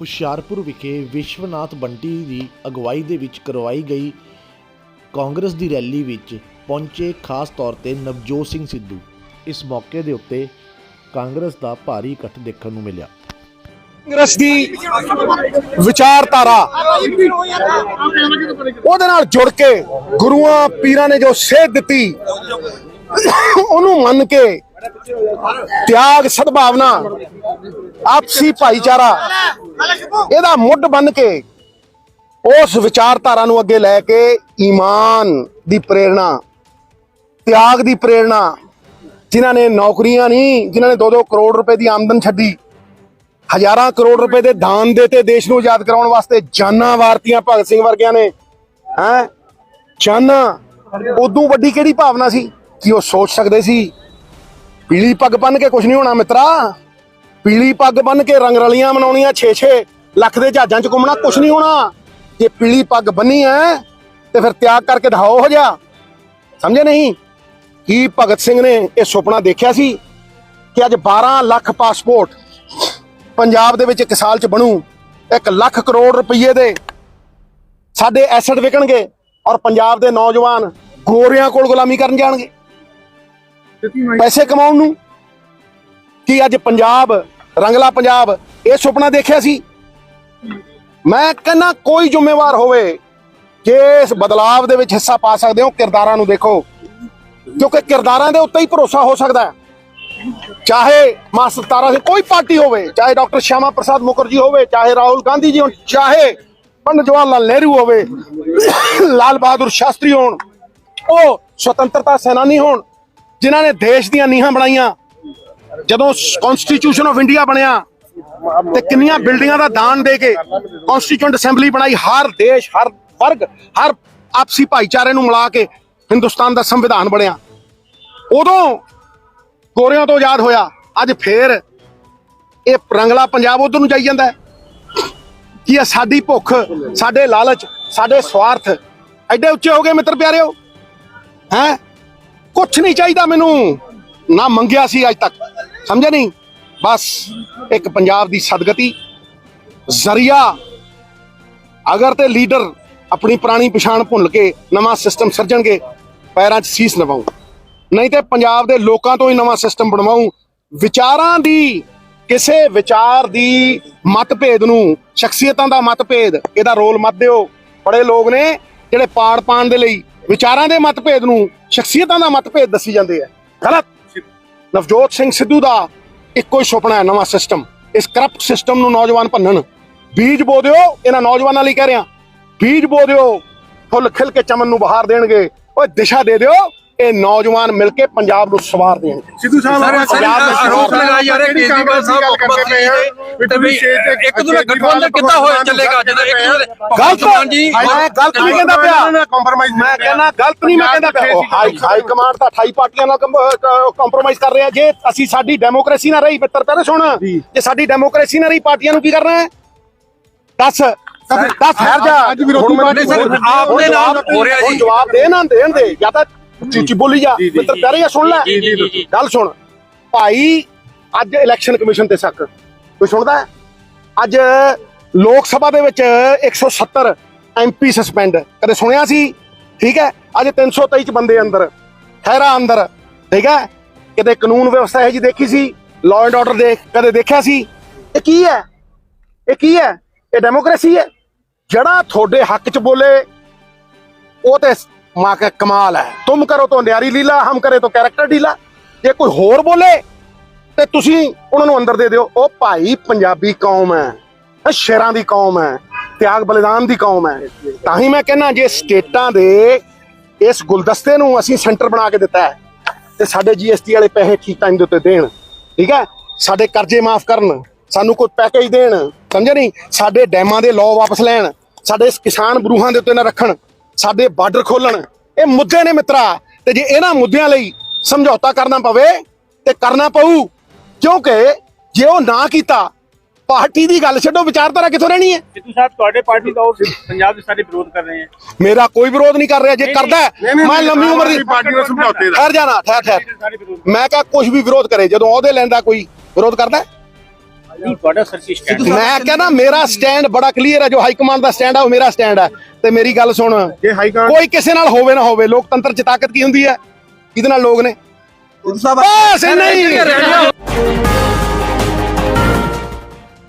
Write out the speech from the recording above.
ਹੁਸ਼ਿਆਰਪੁਰ ਵਿਖੇ ਵਿਸ਼ਵਨਾਥ ਬੰਟੀ ਦੀ ਅਗਵਾਈ ਦੇ ਵਿੱਚ ਕਰਵਾਈ ਗਈ ਕਾਂਗਰਸ ਦੀ ਰੈਲੀ ਵਿੱਚ ਪਹੁੰਚੇ ਖਾਸ ਤੌਰ ਤੇ ਨਵਜੋਤ ਸਿੰਘ ਸਿੱਧੂ। ਇਸ ਮੌਕੇ ਦੇ ਉੱਤੇ ਕਾਂਗਰਸ ਦਾ ਭਾਰੀ ਇਕੱਠ ਦੇਖਣ ਨੂੰ ਮਿਲਿਆ। ਕਾਂਗਰਸ ਦੀ ਵਿਚਾਰਧਾਰਾ ਉਹਦੇ ਨਾਲ ਜੁੜ ਕੇ ਗੁਰੂਆਂ ਪੀਰਾਂ ਨੇ ਜੋ ਸੇਧ ਦਿੱਤੀ, ਉਹਨੂੰ ਮੰਨ ਕੇ ਤਿਆਗ ਸਦਭਾਵਨਾ, ਆਪਸੀ ਭਾਈਚਾਰਾ ਇਹਦਾ ਮੁੱਢ ਬਨ ਕੇ ਉਸ ਵਿਚਾਰਧਾਰਾ ਨੂੰ ਅੱਗੇ ਲੈ ਕੇ ਈਮਾਨ ਦੀ ਪ੍ਰੇਰਣਾ, ਤਿਆਗ ਦੀ ਪ੍ਰੇਰਣਾ, ਜਿਨ੍ਹਾਂ ਨੇ ਨੌਕਰੀਆਂ ਨਹੀਂ, ਜਿਨ੍ਹਾਂ ਨੇ 2-2 ਕਰੋੜ ਰੁਪਏ ਦੀ ਆਮਦਨ ਛੱਡੀ, ਹਜ਼ਾਰਾਂ ਕਰੋੜ ਰੁਪਏ ਦੇ ਦਾਨ ਦੇਤੇ ਦੇਸ਼ ਨੂੰ ਆਜ਼ਾਦ ਕਰਾਉਣ ਵਾਸਤੇ, ਜਾਨਾਂ ਵਾਰਤੀਆਂ ਭਗਤ ਸਿੰਘ ਵਰਗਿਆਂ ਨੇ, ਹੈ? ਜਾਨਾਂ, ਉਦੋਂ ਵੱਡੀ ਕਿਹੜੀ ਭਾਵਨਾ ਸੀ ਕਿ ਉਹ ਸੋਚ ਸਕਦੇ ਸੀ? ਪੀਲੀ ਪੱਗ ਬੰਨ ਕੇ ਕੁਝ ਨਹੀਂ ਹੋਣਾ ਮਿੱਤਰਾ। ਪੀਲੀ ਪੱਗ ਬੰਨ ਕੇ ਰੰਗ ਰਲੀਆਂ ਮਨਾਉਣੀਆਂ 6-6 ਲੱਖ ਦੇ ਜਹਾਜ਼ਾਂ 'ਚ ਘੁੰਮਣਾ ਕੁਝ ਨਹੀਂ ਹੋਣਾ। ਜੇ ਪੀਲੀ ਪੱਗ ਬੰਨੀ ਹੈ ਤੇ ਫਿਰ ਤਿਆਗ ਕਰਕੇ ਦਿਖਾਓ ਹੋ ਜਾ ਸਮਝੇ ਨਹੀਂ? ਕੀ ਭਗਤ ਸਿੰਘ ਨੇ ਇਹ ਸੁਪਨਾ ਦੇਖਿਆ ਸੀ ਕਿ ਅੱਜ 12 ਲੱਖ ਪਾਸਪੋਰਟ ਪੰਜਾਬ ਦੇ ਵਿੱਚ ਇੱਕ ਸਾਲ 'ਚ ਬਣੂ 1 ਲੱਖ ਕਰੋੜ ਰੁਪਏ ਦੇ ਸਾਡੇ ਐਸੈਟ ਵਿਕਣਗੇ ਔਰ ਪੰਜਾਬ ਦੇ ਨੌਜਵਾਨ ਗੋਰਿਆਂ ਕੋਲ ਗੁਲਾਮੀ ਕਰਨ ਜਾਣਗੇ। ਪੈਸੇ ਕਮਾਉਣ ਨੂੰ। ਕੀ ਅੱਜ ਪੰਜਾਬ ਰੰਗਲਾ ਪੰਜਾਬ, ਇਹ ਸੁਪਨਾ ਦੇਖਿਆ ਸੀ? ਮੈਂ ਕਹਿੰਦਾ, ਕੋਈ ਜ਼ਿੰਮੇਵਾਰ ਹੋਵੇ, ਜੇ ਇਸ ਬਦਲਾਵ ਦੇ ਵਿੱਚ ਹਿੱਸਾ ਪਾ ਸਕਦੇ ਹੋ, ਕਿਰਦਾਰਾਂ ਨੂੰ ਦੇਖੋ। ਕਿਉਂਕਿ ਕਿਰਦਾਰਾਂ ਦੇ ਉੱਤੇ ਹੀ ਭਰੋਸਾ ਹੋ ਸਕਦਾ ਹੈ। ਚਾਹੇ ਮਾਸਟਰ ਤਾਰਾ ਸਿੰਘ, ਕੋਈ ਪਾਰਟੀ ਹੋਵੇ, ਚਾਹੇ ਡਾਕਟਰ ਸ਼ਿਆਮਾ ਪ੍ਰਸਾਦ ਮੁਖਰਜੀ ਹੋਵੇ, ਚਾਹੇ ਰਾਹੁਲ ਗਾਂਧੀ ਜੀ ਹੋਣ, ਚਾਹੇ ਪੰਡਿਤ ਜਵਾਹਰ ਲਾਲ ਨਹਿਰੂ ਹੋਵੇ, ਲਾਲ ਬਹਾਦੁਰ ਸ਼ਾਸਤਰੀ ਹੋਣ, ਉਹ ਸੁਤੰਤਰਤਾ ਸੈਨਾਨੀ ਹੋਣ, ਜਿਨ੍ਹਾਂ ਨੇ ਦੇਸ਼ ਦੀਆਂ ਨੀਹਾਂ ਬਣਾਈਆਂ। ਜਦੋਂ ਕਨਸਟੀਟਿਊਸ਼ਨ ਆਫ ਇੰਡੀਆ ਬਣਿਆ ਤੇ ਕਿੰਨੀਆਂ ਬਿਲਡਿੰਗਾਂ ਦਾ ਦਾਨ ਦੇ ਕੇ ਕਨਸਟੀਟਿਊਂਟ ਅਸੈਂਬਲੀ ਬਣਾਈ, ਹਰ ਦੇਸ਼, ਹਰ ਵਰਗ, ਹਰ ਆਪਸੀ ਭਾਈਚਾਰੇ ਨੂੰ ਮਿਲਾ ਕੇ ਹਿੰਦੁਸਤਾਨ ਦਾ ਸੰਵਿਧਾਨ ਬਣਿਆ। ਉਦੋਂ ਗੋਰਿਆਂ ਤੋਂ ਆਜ਼ਾਦ ਹੋਇਆ, ਅੱਜ ਫੇਰ ਇਹ ਰੰਗਲਾ ਪੰਜਾਬ ਉਧਰ ਨੂੰ ਜਾਈ ਜਾਂਦਾ ਕੀ ਇਹ ਸਾਡੀ ਭੁੱਖ, ਸਾਡੇ ਲਾਲਚ, ਸਾਡੇ ਸਵਾਰਥ ਐਡੇ ਉੱਚੇ ਹੋ ਗਏ ਮਿੱਤਰ ਪਿਆਰਿਓ? ਹੈ? ਕੁਛ ਨਹੀਂ ਚਾਹੀਦਾ ਮੈਨੂੰ, ਨਾ ਮੰਗਿਆ ਸੀ ਅੱਜ ਤੱਕ। ਸਮਝਿਆ ਨਹੀਂ? ਬਸ ਇੱਕ ਪੰਜਾਬ ਦੀ ਸਦਗਤੀ, ਜ਼ਰੀਆ। ਅਗਰ ਤੇ ਲੀਡਰ ਆਪਣੀ ਪੁਰਾਣੀ ਪਛਾਣ ਭੁੱਲ ਕੇ ਨਵਾਂ ਸਿਸਟਮ ਸਿਰਜਣਗੇ, ਪੈਰਾਂ 'ਚ ਸੀਸ ਨਵਾਉ ਨਹੀਂ ਤੇ ਪੰਜਾਬ ਦੇ ਲੋਕਾਂ ਤੋਂ ਹੀ ਨਵਾਂ ਸਿਸਟਮ ਬਣਵਾਉ ਵਿਚਾਰਾਂ ਦੀ, ਕਿਸੇ ਵਿਚਾਰ ਦੀ ਮਤਭੇਦ ਨੂੰ, ਸ਼ਖਸੀਅਤਾਂ ਦਾ ਮਤਭੇਦ, ਇਹਦਾ ਰੋਲ ਮਤ ਦਿਓ। ਬੜੇ ਲੋਕ ਨੇ ਜਿਹੜੇ ਪਾੜ ਪਾਣ ਦੇ ਲਈ ਵਿਚਾਰਾਂ ਦੇ ਮਤਭੇਦ ਨੂੰ, ਸ਼ਖਸੀਅਤਾਂ ਦਾ ਮਤਭੇਦ ਦੱਸੀ ਜਾਂਦੇ ਆ। ਗਲਤ। ਨਵਜੋਤ ਸਿੰਘ ਸਿੱਧੂ ਦਾ ਇੱਕੋ ਹੀ ਸੁਪਨਾ ਹੈ ਨਵਾਂ ਸਿਸਟਮ ਇਸ ਕਰਪਟ ਸਿਸਟਮ ਨੂੰ ਨੌਜਵਾਨ ਭੰਨਣ। ਬੀਜ ਬੋ ਦਿਓ, ਇਹਨਾਂ ਨੌਜਵਾਨਾਂ ਲਈ ਕਹਿ ਰਿਹਾ। ਬੀਜ ਬੋ ਦਿਓ, ਫੁੱਲ ਖਿਲ ਕੇ ਚਮਨ ਨੂੰ ਬਹਾਰ ਦੇਣਗੇ। ਓਏ ਦਿਸ਼ਾ ਦੇ ਦਿਓ। ਇਹ ਨੌਜਵਾਨ ਮਿਲ ਕੇ ਪੰਜਾਬ ਨੂੰ ਸਵਾਰ ਦੇਣਗੇ ਸਿੱਧੂ ਸਾਹਿਬ ਪੰਜਾਬ ਦੇ ਆਰੋਪ ਲਗਾਇਆ ਜਾ ਰਿਹਾ ਕੇਜਰੀਵਾਲ ਸਾਹਿਬ ਮੁੱਖ ਮੰਤਰੀ ਤੇ ਵੀ ਇੱਕ ਦੂਜੇ ਗਠਬੰਧਨ ਕਿੱਦਾਂ ਹੋਇਆ ਚੱਲੇਗਾ? ਜਦੋਂ ਇੱਕ ਗਲਤ ਭਗਵੰਤ ਜੀ ਮੈਂ ਗਲਤ ਨਹੀਂ ਕਹਿੰਦਾ ਪਿਆ। ਕੰਪਰਮਾਈਜ਼ ਮੈਂ ਕਹਿੰਦਾ ਗਲਤ ਨਹੀਂ ਮੈਂ ਕਹਿੰਦਾ ਪਿਆ। ਹਾਈ ਹਾਈ ਕਮਾਂਡ ਤਾਂ 28 ਪਾਰਟੀਆਂ ਨਾਲ ਕੰਪਰੋਮਾਈਜ਼ ਕਰ ਰਿਹਾ ਜੇ ਅਸੀਂ ਸਾਡੀ ਡੈਮੋਕ੍ਰੇਸੀ ਨਾ ਰਹੀ ਮਿੱਤਰ ਪਹਿਲੇ ਸੁਣ। ਜੇ। ਸਾਡੀ ਡੈਮੋਕ੍ਰੇਸੀ ਨਾ ਰਹੀ ਪਾਰਟੀਆਂ ਨੂੰ ਕੀ ਕਰਨਾ ਹੈ? ਦੱਸ। ਦੱਸ ਠਹਿਰ ਜਾ। ਹੁਣ ਪਾਰਟੀ ਮੈਨੂੰ- ਸਰ, ਆਪ ਹੁਣ ਦੇ ਨਾਲ ਹੋ ਰਿਹਾ ਜੀ। ਜਵਾਬ ਦੇ ਨਾ ਦੇਣ ਦੇ। ਜਾਂ ਤਾਂ ਚੀਚੀ ਬੋਲੀ ਜਾ ਮਿੱਤਰ ਪਿਆਰੇ ਆ ਸੁਣ ਲੈ। ਗੱਲ ਸੁਣ। ਭਾਈ ਅੱਜ ਇਲੈਕਸ਼ਨ ਕਮਿਸ਼ਨ ਤੇ ਸ਼ੱਕ। ਕੋਈ ਸੁਣਦਾ? ਅੱਜ ਲੋਕ ਸਭਾ ਦੇ ਵਿੱਚ 170 ਐਮਪੀ ਸਸਪੈਂਡ ਕਦੇ ਸੁਣਿਆ ਸੀ? ਠੀਕ ਹੈ? ਅੱਜ 323 ਚ ਬੰਦੇ ਅੰਦਰ। ਖੈਰਾ ਅੰਦਰ। ਠੀਕ ਹੈ? ਕਿਤੇ ਕਾਨੂੰਨ ਵਿਵਸਥਾ ਇਹ ਜੀ ਦੇਖੀ ਸੀ? ਲਾਅ ਐਂਡ ਆਰਡਰ ਦੇਖ ਕਦੇ ਦੇਖਿਆ ਸੀ? ਇਹ ਕੀ ਹੈ? ਇਹ ਕੀ ਹੈ? ਇਹ ਡੈਮੋਕ੍ਰੇਸੀ ਹੈ? ਜਿਹੜਾ ਤੁਹਾਡੇ ਹੱਕ ਚ ਬੋਲੇ ਉਹ ਤੇ ਮਾਂ ਕਾ ਕਮਾਲ ਹੈ। ਤੁਮ ਕਰੋ ਤਾਂ ਨਿਆਰੀ ਲੀਲਾ, ਹਮ ਕਰੇ ਤਾਂ ਕੈਰੈਕਟਰ ਢੀਲਾ। ਜੇ ਕੋਈ ਹੋਰ ਬੋਲੇ, ਤੇ ਤੁਸੀਂ ਉਹਨਾਂ ਨੂੰ ਅੰਦਰ ਦੇ ਦਿਓ। ਉਹ ਭਾਈ ਪੰਜਾਬੀ ਕੌਮ ਹੈ, ਇਹ ਸ਼ੇਰਾਂ ਦੀ ਕੌਮ ਹੈ, ਤਿਆਗ ਬਲੀਦਾਨ ਦੀ ਕੌਮ ਹੈ। ਤਾਂ ਹੀ ਮੈਂ ਕਹਿੰਦਾ, ਜੇ ਸਟੇਟਾਂ ਦੇ ਇਸ ਗੁਲਦਸਤੇ ਨੂੰ ਅਸੀਂ ਸੈਂਟਰ ਬਣਾ ਕੇ ਦਿੱਤਾ ਹੈ, ਤੇ ਸਾਡੇ ਜੀਐਸਟੀ ਵਾਲੇ ਪੈਸੇ ਠੀਕ ਟਾਈਮ ਦੇ ਉੱਤੇ ਦੇਣ। ਠੀਕ ਹੈ? ਸਾਡੇ ਕਰਜ਼ੇ ਮਾਫ ਕਰਨ, ਸਾਨੂੰ ਕੋਈ ਪੈਕੇਜ ਦੇਣ। ਸਮਝ ਨਹੀਂ? ਸਾਡੇ ਡੈਮਾਂ ਦੇ ਲਾਅ ਵਾਪਸ ਲੈਣ, ਸਾਡੇ ਕਿਸਾਨ ਬਰੂਹਾਂ ਦੇ ਉੱਤੇ ਨਾ ਰੱਖਣ। ਸਾਡੇ ਬਾਰਡਰ ਖੋਲਣ। ਇਹ ਮੁੱਦੇ ਨੇ ਮਿੱਤਰਾ ਤੇ ਜੇ ਇਹਨਾਂ ਮੁੱਦਿਆਂ ਲਈ ਸਮਝੌਤਾ ਕਰਨਾ ਪਵੇ ਤੇ ਕਰਨਾ ਪਊ। ਕਿਉਂਕਿ ਜੇ ਉਹ ਨਾ ਕੀਤਾ ਪਾਰਟੀ ਦੀ ਗੱਲ ਛੱਡੋ ਵਿਚਾਰਧਾਰਾ ਕਿੱਥੋਂ ਰਹਿਣੀ ਹੈ? ਸਿੱਧੂ ਸਾਹਿਬ ਤੁਹਾਡੇ ਪਾਰਟੀ ਦਾ ਉਹ ਪੰਜਾਬ ਦੇ ਸਾਰੇ ਵਿਰੋਧ ਕਰ ਰਹੇ ਹੈ। ਮੇਰਾ ਕੋਈ ਵਿਰੋਧ ਨਹੀਂ ਕਰ ਰਿਹਾ ਜੇ ਕਰਦਾ ਮੈਂ ਲੰਮੀ ਉਮਰ ਦੀ ਪਾਰਟੀ ਨੂੰ ਸਮਝੌਤੇ ਦਾ। ਠਹਿਰ ਜਾਣਾ ਠਹਿਰ ਠਹਿਰ। ਮੈਂ ਕਹਾ ਕੁਝ ਵੀ ਵਿਰੋਧ ਕਰੇ ਜਦੋਂ ਅਹੁਦੇ ਲੈਂਦਾ ਕੋਈ ਵਿਰੋਧ ਕਰਦਾ? ਨਹੀਂ ਤੁਹਾਡਾ ਸਰ ਕੀ ਸਟੈਂਡ ਮੈਂ ਕਹਿੰਦਾ ਮੇਰਾ ਸਟੈਂਡ ਬੜਾ ਕਲੀਅਰ ਹੈ ਜੋ ਹਾਈ ਕਮਾਂਡ ਦਾ ਸਟੈਂਡ ਹੈ ਉਹ ਮੇਰਾ ਸਟੈਂਡ ਹੈ। ਤੇ ਮੇਰੀ ਗੱਲ ਸੁਣ ਜੇ ਹਾਈ ਕਮਾਂਡ ਕੋਈ ਕਿਸੇ ਨਾਲ ਹੋਵੇ ਨਾ ਹੋਵੇ ਲੋਕਤੰਤਰ ਚ ਤਾਕਤ ਕੀ ਹੁੰਦੀ ਹੈ? ਕਿਹਦੇ ਨਾਲ ਲੋਕ ਨੇ? ਸਾਹਿਬ ਬਸ ਨਹੀਂ